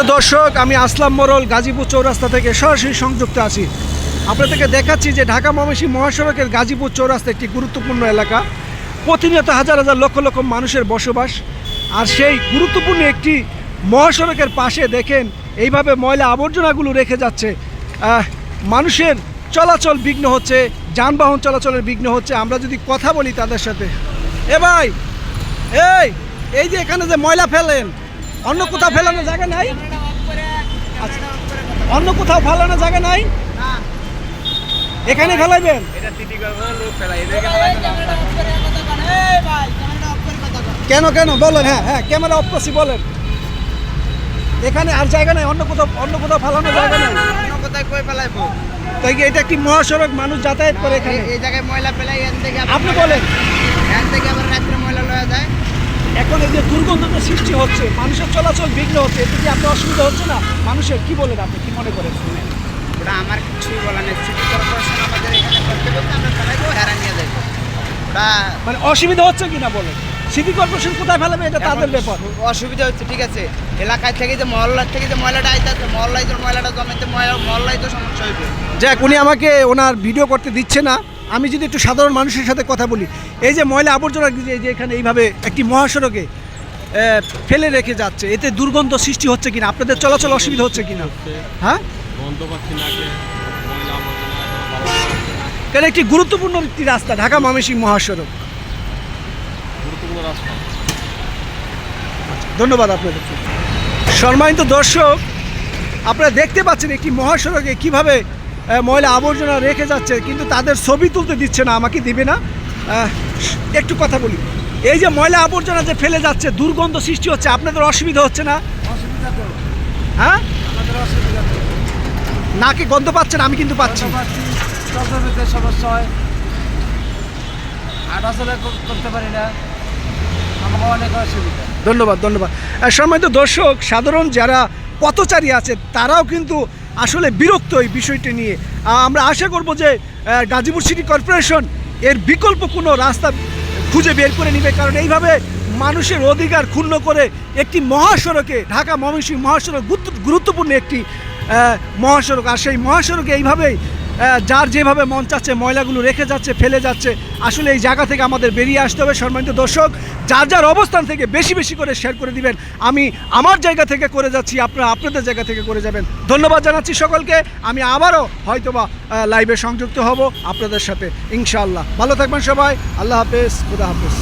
দর্শক, আমি আসলাম মোরল গাজীপুর চৌরাস্তা থেকে সরাসরি সংযুক্ত আছি। আপনাদেরকে দেখাচ্ছি যে ঢাকা ময়মনসিংহ মহাসড়কের গাজীপুর চৌরাস্তা একটি গুরুত্বপূর্ণ এলাকা। প্রতিনিয়ত হাজার হাজার লক্ষ লক্ষ মানুষের বসবাস। আর সেই গুরুত্বপূর্ণ একটি মহাসড়কের পাশে দেখেন, এইভাবে ময়লা আবর্জনাগুলো রেখে যাচ্ছে। মানুষের চলাচল বিঘ্ন হচ্ছে, যানবাহন চলাচলের বিঘ্ন হচ্ছে। আমরা যদি কথা বলি তাদের সাথে। এ ভাই, এই এই যে এখানে যে ময়লা ফেলেন অন্য কোথাও ফেলানোর জায়গা নাই? আচ্ছা, অন্য কোথাও ফেলানোর জায়গা নাই? এখানে ফেলাইবেন? কেন কেন? বলেন হ্যাঁ হ্যাঁ ক্যামেরা অফ করছি বলেন। এখানে আর জায়গা নাই অন্য কোথাও অন্য কোথাও ফেলানোর জায়গা নাই। কোথায় কই ফেলাইবো? তাই কি এটা একটি মহাসড়ক মানুষ যাতায়াত করে এখানে? এই জায়গায় ময়লা ফেলাই এখান থেকে আপনি বলেন। এখান থেকে আবার রাত্রে ময়লা লয়ে যায়। এখন এই যে দুর্গন্ধটা সৃষ্টি হচ্ছে মানুষের চলাচল বিঘ্ন হচ্ছে এতে কি আপনার অসুবিধা হচ্ছে না? মানুষের কি বলেন আপনি কি মনে করেন? ওটা আমার কিছুই বলা নেই সিটি কর্পোরেশন আমাদের এখানে করতে বলতে আমরা ফেলাইবো হেরা নিয়ে যাইবো ওটা মানে অসুবিধা হচ্ছে কি না বলেন? সিটি কর্পোরেশন কোথায় ফেলাবে এটা তাদের ব্যাপার। অসুবিধা হচ্ছে ঠিক আছে? এলাকায় থেকে যে মহল্লার থেকে যে ময়লাটা আইতাছে মহল্লায় যে ময়লাটা জমেতে ময়লা মহল্লায় তো সমস্যা হইবে। যাক উনি আমাকে ওনার ভিডিও করতে দিচ্ছে না। আমি যদি একটু সাধারণ মানুষের সাথে কথা বলি, এই যে ময়লা আবর্জনা যে এখানে এইভাবে একটি মহাসড়কে ফেলে রেখে যাচ্ছে, এতে দুর্গন্ধ সৃষ্টি হচ্ছে কিনা? আপনাদের চলাচল অসুবিধা হচ্ছে কিনা? হ্যাঁ? গন্ধ পাচ্ছি নাকে ময়লা আবর্জনা এখনও ভালো না। কারণ একটি গুরুত্বপূর্ণ একটি রাস্তা, ঢাকা ময়মনসিংহ মহাসড়ক। ধন্যবাদ আপনাদের সম্মানিত দর্শক, আপনারা দেখতে পাচ্ছেন একটি মহাসড়কে কীভাবে ময়লা আবর্জনা রেখে যাচ্ছে কিন্তু তাদের ছবি তুলতে দিচ্ছে না আমাকে দিবে না। একটু কথা বলি। এই যে ময়লা আবর্জনা যে ফেলে যাচ্ছে দুর্গন্ধ সৃষ্টি হচ্ছে আপনাদের অসুবিধা হচ্ছে না? অসুবিধা তো। হ্যাঁ? তো। নাকে গন্ধ পাচ্ছেন আমি কিন্তু পাচ্ছি। সমস্যা হয়। হাঁটাচলা করতে পারি না। অনেক অসুবিধা। ধন্যবাদ ধন্যবাদ। সম্মানিত দর্শক সাধারণ যারা পথচারী আছে তারাও কিন্তু আসলে বিরক্ত এই বিষয়টি নিয়ে। আমরা আশা করব যে গাজীপুর সিটি কর্পোরেশন এর বিকল্প কোনো রাস্তা খুঁজে বের করে নেবে, কারণ এইভাবে মানুষের অধিকার ক্ষুণ্ণ করে একটি মহাসড়কে, ঢাকা মহাসড়ক গুরুত্বপূর্ণ একটি মহাসড়ক। আর সেই মহাসড়কে এইভাবেই যার যেভাবে মন চাচ্ছে, ময়লাগুলো রেখে যাচ্ছে, ফেলে যাচ্ছে, আসলে এই জায়গা থেকে আমাদের বেরিয়ে আসতে হবে। সম্মানিত দর্শক, যার যার অবস্থান থেকে বেশি বেশি করে শেয়ার করে দিবেন। আমি আমার জায়গা থেকে করে যাচ্ছি, আপনারা আপনাদের জায়গা থেকে করে যাবেন। ধন্যবাদ জানাচ্ছি সকলকে। আমি আবারও হয়তোবা লাইভে সংযুক্ত হব আপনাদের সাথে, ইনশাআল্লাহ। ভালো থাকবেন সবাই। আল্লাহ হাফেজ, খুদা হাফেজ।